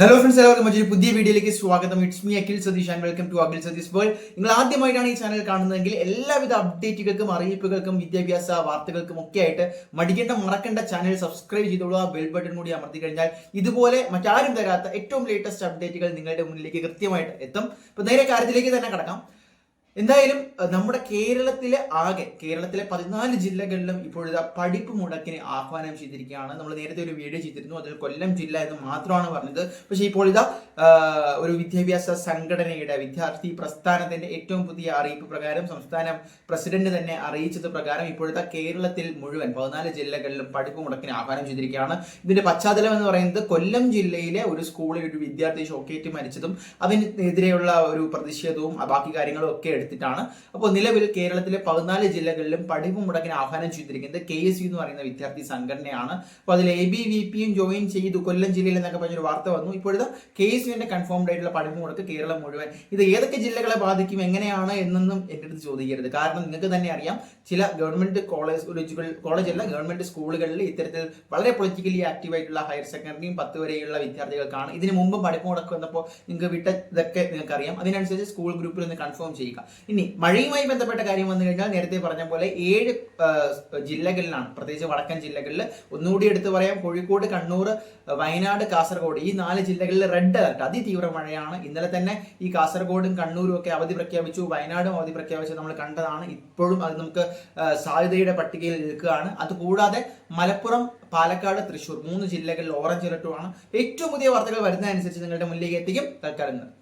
Hello friends എല്ലാവർക്കും മറ്റൊരു പുതിയ വീഡിയോയിലേക്ക് സ്വാഗതം. It's me Akhil Satheesh and welcome to Akhil Satheesh world നിങ്ങൾ ആദ്യമായിട്ടാണ് ഈ ചാനൽ കാണുന്നതെങ്കിൽ എല്ലാവിധ അപ്ഡേറ്റുകൾക്കും അറിയിപ്പുകൾക്കും വിദ്യാഭ്യാസ വാർത്തകൾക്കും ഒക്കെ ആയിട്ട് മടിക്കേണ്ട മറക്കേണ്ട ചാനൽ സബ്സ്ക്രൈബ് ചെയ്തോളൂ. ആ ബെൽ ബട്ടൺ കൂടി അമർത്തി കഴിഞ്ഞാൽ ഇതുപോലെ മറ്റാരും തരാത്ത ഏറ്റവും ലേറ്റസ്റ്റ് അപ്ഡേറ്റുകൾ നിങ്ങളുടെ മുന്നിലേക്ക് കൃത്യമായിട്ട് എത്തും. ഇപ്പൊ നേരെ കാര്യത്തിലേക്ക് തന്നെ കടക്കാം. എന്തായാലും നമ്മുടെ കേരളത്തിലെ ആകെ കേരളത്തിലെ പതിനാല് ജില്ലകളിലും ഇപ്പോഴത്തെ പഠിപ്പ് മുടക്കിന് ആഹ്വാനം ചെയ്തിരിക്കുകയാണ്. നമ്മൾ നേരത്തെ ഒരു വീഡിയോ ചെയ്തിരുന്നു അതിൽ കൊല്ലം ജില്ല എന്ന് മാത്രമാണ് പറഞ്ഞത്. പക്ഷേ ഇപ്പോൾ ഇതാ ഒരു വിദ്യാഭ്യാസ സംഘടനയുടെ വിദ്യാർത്ഥി പ്രസ്ഥാനത്തിന്റെ ഏറ്റവും പുതിയ അറിയിപ്പ് പ്രകാരം സംസ്ഥാന പ്രസിഡന്റ് തന്നെ അറിയിച്ചത് പ്രകാരം ഇപ്പോഴത്തെ കേരളത്തിൽ മുഴുവൻ പതിനാല് ജില്ലകളിലും പഠിപ്പ് മുടക്കിന് ആഹ്വാനം ചെയ്തിരിക്കുകയാണ്. ഇതിന്റെ പശ്ചാത്തലം എന്ന് പറയുന്നത് കൊല്ലം ജില്ലയിലെ ഒരു സ്കൂളിൽ ഒരു വിദ്യാർത്ഥി ഷോക്കേറ്റ് മരിച്ചതും അതിനെതിരെയുള്ള ഒരു പ്രതിഷേധവും ബാക്കി കാര്യങ്ങളും ഒക്കെ എടുത്തിട്ടാണ്. അപ്പോൾ നിലവിൽ കേരളത്തിലെ പതിനാല് ജില്ലകളിലും പഠിപ്പ് മുടക്കിന് ആഹ്വാനം ചെയ്തിരിക്കുന്നത് കെ എസ് യു എന്ന് പറയുന്ന വിദ്യാർത്ഥി സംഘടനയാണ്. അപ്പോൾ അതിൽ എ ബി വി പിയും ജോയിൻ ചെയ്തു കൊല്ലം ജില്ലയിൽ എന്നൊക്കെ പറഞ്ഞൊരു വാർത്ത വന്നു. ഇപ്പോഴത്തെ കെ എസ് യുവിന്റെ കൺഫേംഡ് ആയിട്ടുള്ള പഠിപ്പ് മുടക്ക് കേരളം മുഴുവൻ. ഇത് ഏതൊക്കെ ജില്ലകളെ ബാധിക്കും എങ്ങനെയാണ് എന്നൊന്നും എന്റെ അടുത്ത് ചോദിക്കരുത്. കാരണം നിങ്ങൾക്ക് തന്നെ അറിയാം ചില ഗവൺമെന്റ് കോളേജ് കോളേജ് അല്ല ഗവൺമെന്റ് സ്കൂളുകളിൽ ഇത്തരത്തിൽ വളരെ പൊളിറ്റിക്കലി ആക്റ്റീവ് ആയിട്ടുള്ള ഹയർ സെക്കൻഡറിയും പത്ത് വരെയുള്ള വിദ്യാർത്ഥികൾക്കാണ്. ഇതിനു മുമ്പ് പഠിപ്പ് മുടക്കം വന്നപ്പോൾ നിങ്ങൾക്ക് വിട്ട ഇതൊക്കെ നിങ്ങൾക്ക് അറിയാം അതിനനുസരിച്ച് സ്കൂൾ ഗ്രൂപ്പിൽ ഒന്ന് കൺഫേം ചെയ്യുക. ഇനി മഴയുമായി ബന്ധപ്പെട്ട കാര്യം വന്നു കഴിഞ്ഞാൽ നേരത്തെ പറഞ്ഞ പോലെ ഏഴ് ജില്ലകളിലാണ്. പ്രത്യേകിച്ച് വടക്കൻ ജില്ലകളിൽ ഒന്നുകൂടി എടുത്തു പറയാം. കോഴിക്കോട് കണ്ണൂർ വയനാട് കാസർഗോഡ് ഈ നാല് ജില്ലകളിൽ റെഡ് അലർട്ട്. അതിതീവ്ര മഴയാണ്. ഇന്നലെ തന്നെ ഈ കാസർഗോഡും കണ്ണൂരും ഒക്കെ അവധി പ്രഖ്യാപിച്ചു. വയനാടും അവധി പ്രഖ്യാപിച്ചു നമ്മൾ കണ്ടതാണ്. ഇപ്പോഴും അത് നമുക്ക് സാധ്യതയുടെ പട്ടികയിൽ നിൽക്കുകയാണ്. അതുകൂടാതെ മലപ്പുറം പാലക്കാട് തൃശ്ശൂർ മൂന്ന് ജില്ലകളിൽ ഓറഞ്ച് അലർട്ടുമാണ്. ഏറ്റവും പുതിയ വാർത്തകൾ വരുന്നതനുസരിച്ച് നിങ്ങളുടെ മുന്നിലേക്ക് എത്തിക്കും. തൽക്കാലം